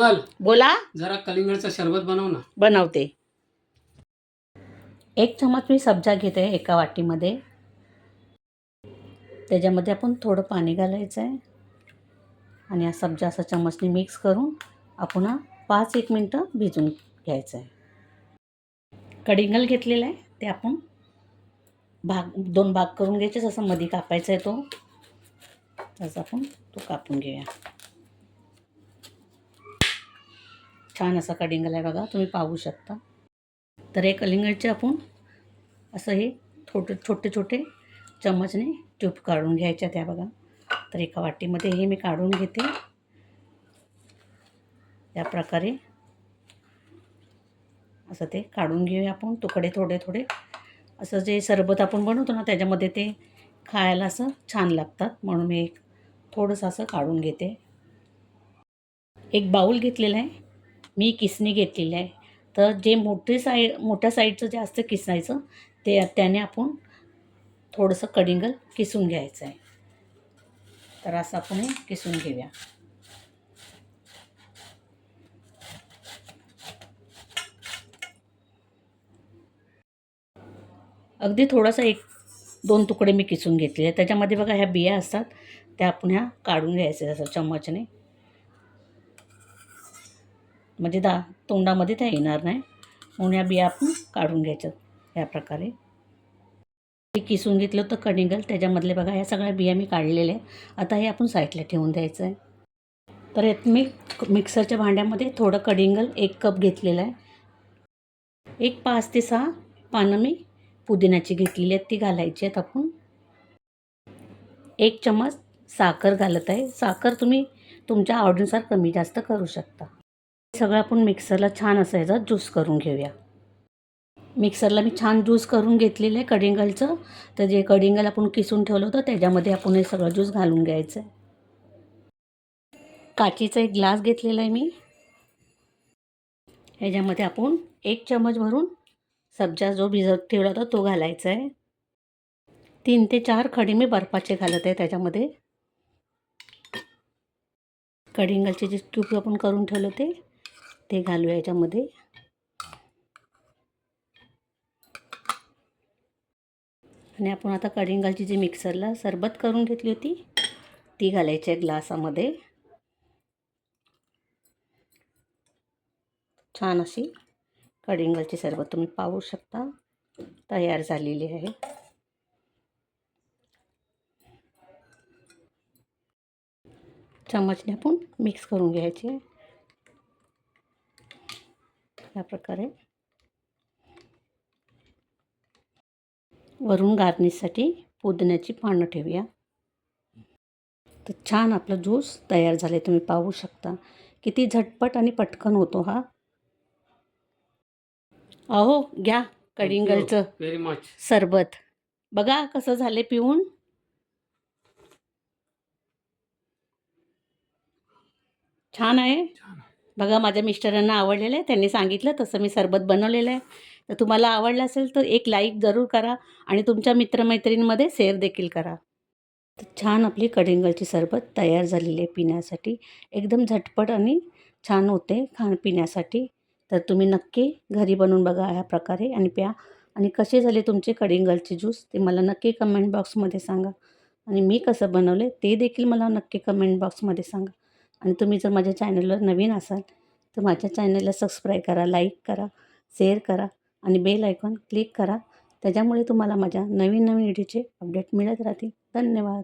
चल. बोला. जरा कलिंगडचं शरबत बनव ना. बनवते. एक चमच मी सब्जा घेते एका वाटीमध्ये. त्याच्यामध्ये आपण थोडं पाणी घालायचं आहे आणि हा सब्जा असा चमचने मिक्स करून आपण हा पाच एक मिनटं भिजून घ्यायचं आहे कडिंगल घेतलेला आहे. ते आपण भाग दोन भाग करून घ्यायचे. जसं मध्ये कापायचा आहे तो. तसं आपण तो कापून घेऊया. छान असा कडिंगल आहे बघा तुम्ही पाहू शकता. तर हे कलिंगडचे आपण असं हे छोटे छोटे छोटे चमचने ट्यूब काढून घ्यायच्या त्या बघा. तर एका वाटीमध्ये हे मी काढून घेते. या प्रकारे असं ते काढून घेऊया आपण. तुकडे थोडे थोडे. असं जे सरबत आपण बनवतो ना त्याच्यामध्ये ते खायला असं छान लागतात. म्हणून मी एक थोडंसं असं काढून घेते. एक बाऊल घेतलेला आहे. मी किसणी घेतलेली आहे. तर जे मोठे साई मोठ्या साईडचं जे असतं किसायचं ते त्याने आपण थोडंसं कडिंगल किसून घ्यायचं आहे. तर असं आपण हे किसून घेऊया. अगदी थोडासा एक दोन तुकडे मी किसून घेतले आहे त्याच्यामध्ये बघा ह्या बिया असतात त्या आपण ह्या काढून घ्यायच्या असं चम्मचने. म्हणजे दा तोंडामध्ये त्या येणार नाही. म्हणून या बिया आपण काढून घ्यायच्या या प्रकारे. हे किसून घेतलं होतं कणिगल. त्याच्यामधले बघा ह्या सगळ्या बिया मी काढलेल्या आहे आता हे आपण साईडला ठेवून द्यायचं आहे. तर यात मी मिक्सरच्या भांड्यामध्ये थोडं कडिंगल एक कप घेतलेलं आहे. एक पाच ते सहा पानं मी पुदिन्याची घेतलेली आहेत. ती घालायची आहेत आपण. एक चमच साखर घालत आहे. साखर तुम्ही तुमच्या आवडीनुसार कमी जास्त करू शकता. सगळं आपण मिक्सरला छान असं याचा ज्यूस करून घेऊया. मिक्सरला मी छान ज्यूस करून घेतलेलं आहे कडिंगलचं. तर जे कडिंगल आपण किसून ठेवलं होतं त्याच्यामध्ये आपण हे सगळं ज्यूस घालून घ्यायचं आहे. काचीचा एक ग्लास घेतलेला आहे मी. ह्याच्यामध्ये आपण एक चमच भरून सब्जा जो भिजत ठेवला होता तो घालायचा आहे. तीन ते चार खडे मी बर्फाचे घालत आहे त्याच्यामध्ये. कडिंगलचे जे ट्यूब आपण करून ठेवलं ते. ते घालूया याच्यामध्ये. आणि आपण आता कडिंगाची जी मिक्सरला सरबत करून घेतली होती ती घालायची आहे ग्लासामध्ये. छान अशी कडिंगलची सरबत तुम्ही पाहू शकता तयार झालेली आहे. चमचने आपण मिक्स करून घ्यायची आहे. या प्रकारे. वरून गार्निशसाठी पुदिन्याची पानं ठेवूया. तर छान आपला ज्यूस तयार झाले तुम्ही पाहू शकता. किती झटपट आणि पटकन होतो हा. अहो घ्या कडिंगलचं व्हेरी मच सरबत. बघा कसं झाले पिऊन. छान आहे. बघा माझ्या मिस्टरांना आवडलेलं आहे. त्यांनी सांगितलं तसं मी सरबत बनवलेलं आहे. तर तुम्हाला आवडलं असेल तर एक लाईक जरूर करा आणि तुमच्या मित्रमैत्रिणींमध्ये शेअर देखील करा. तर छान आपली कडिंगलची सरबत तयार झालेली आहे पिण्यासाठी. एकदम झटपट आणि छान होते खाण पिण्यासाठी. तर तुम्ही नक्की घरी बनवून बघा ह्या प्रकारे आणि प्या. आणि कसे झाले तुमचे कडिंगलचे ज्यूस ते मला नक्की कमेंट बॉक्समध्ये सांगा. आणि मी कसं बनवले ते देखील मला नक्की कमेंट बॉक्समध्ये सांगा. आणि तुम्ही जर माझ्या चॅनलवर नवीन असाल तर माझ्या चॅनलला सबस्क्राईब करा लाईक करा शेअर करा आणि बेल आयकॉन क्लिक करा. त्याच्यामुळे तुम्हाला माझ्या नवीन नवीन व्हिडिओचे अपडेट मिळत राहतील. धन्यवाद.